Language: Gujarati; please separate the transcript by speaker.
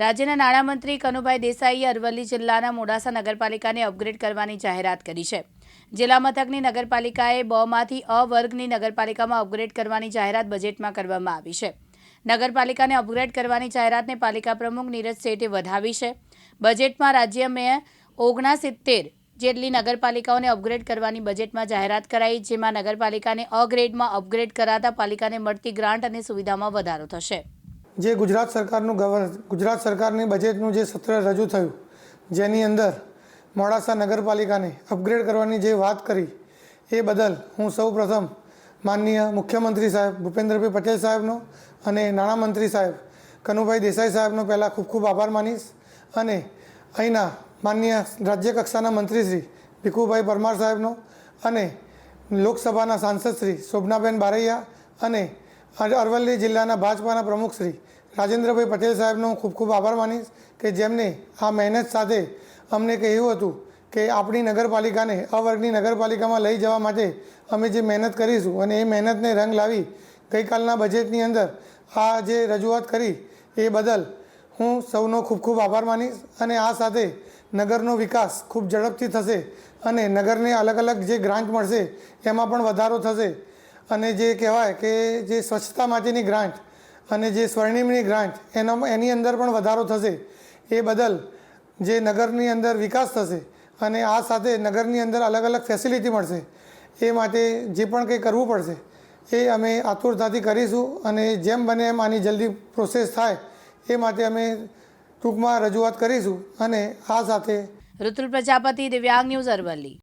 Speaker 1: રાજ્યના નાણામંત્રી કનુભાઈ દેસાઈએ અરવલ્લી જિલ્લાના મોડાસા નગરપાલિકાને અપગ્રેડ કરવાની જાહેરાત કરી છે. જિલ્લા મથકની નગરપાલિકાએ બમાંથી અ વર્ગની નગરપાલિકામાં અપગ્રેડ કરવાની જાહેરાત બજેટમાં કરવામાં આવી છે. નગરપાલિકાને અપગ્રેડ કરવાની જાહેરાતને પાલિકા પ્રમુખ નીરજ શેઠે વધાવી છે. બજેટમાં રાજ્યમાં ઓગણસિત્તેર જેટલી નગરપાલિકાઓને અપગ્રેડ કરવાની બજેટમાં જાહેરાત કરાઈ, જેમાં નગરપાલિકાને અ ગ્રેડમાં અપગ્રેડ કરાતા પાલિકાને મળતી ગ્રાન્ટ અને સુવિધામાં વધારો થશે.
Speaker 2: જે ગુજરાત સરકારનું ગવર્ન, ગુજરાત સરકારની બજેટનું જે સત્ર રજૂ થયું, જેની અંદર મોડાસા નગરપાલિકાને અપગ્રેડ કરવાની જે વાત કરી, એ બદલ હું સૌ પ્રથમ માનનીય મુખ્યમંત્રી સાહેબ ભૂપેન્દ્રભાઈ પટેલ સાહેબનો અને નાણામંત્રી સાહેબ કનુભાઈ દેસાઈ સાહેબનો પહેલાં ખૂબ ખૂબ આભાર માનીશ અને અહીંના માનનીય રાજ્યકક્ષાના મંત્રીશ્રી મંત્રી શ્રી ભીખુભાઈ પરમાર સાહેબનો અને લોકસભાના સાંસદ શ્રી શોભનાબેન બારૈયા અને અર- અરવલ્લી જિલ્લાના ભાજપાના પ્રમુખ શ્રી રાજેન્દ્રભાઈ પટેલ સાહેબનો ખૂબ ખૂબ આભાર માનીશ કે જેમને આ મહેનત સાથે અમને કહ્યું હતું કે આપણી નગરપાલિકાને અ વર્ગની નગરપાલિકામાં લઈ જવા માટે અમે જે મહેનત કરીશું અને એ મહેનતને રંગ લાવી ગઈકાલના બજેટની અંદર આ જે રજૂઆત કરી એ બદલ હું સૌનો ખૂબ ખૂબ આભાર માનીશ અને આ સાથે નગરનો વિકાસ ખૂબ ઝડપથી થશે અને નગરને અલગ અલગ જે ગ્રાન્ટ મળશે એમાં પણ વધારો થશે અને જે કહેવાય કે જે સ્વચ્છતા માટેની ગ્રાન્ટ અને જે સ્વર્ણિમની ગ્રાન્ટ એનો એની અંદર પણ વધારો થશે, એ બદલ જે નગરની અંદર વિકાસ થશે અને આ સાથે નગરની અંદર અલગ અલગ ફેસિલિટી મળશે, એ માટે જે પણ કંઈ કરવું પડશે, એ અમે આતુરતાથી કરીશું અને જેમ બને એમ આની જલ્દી પ્રોસેસ થાય, એ માટે અમે ટૂંકમાં રજૂઆત કરીશું અને આ સાથે
Speaker 1: ઋતુલ પ્રજાપતિ દિવ્યાંગ ન્યૂઝ અરવલ્લી.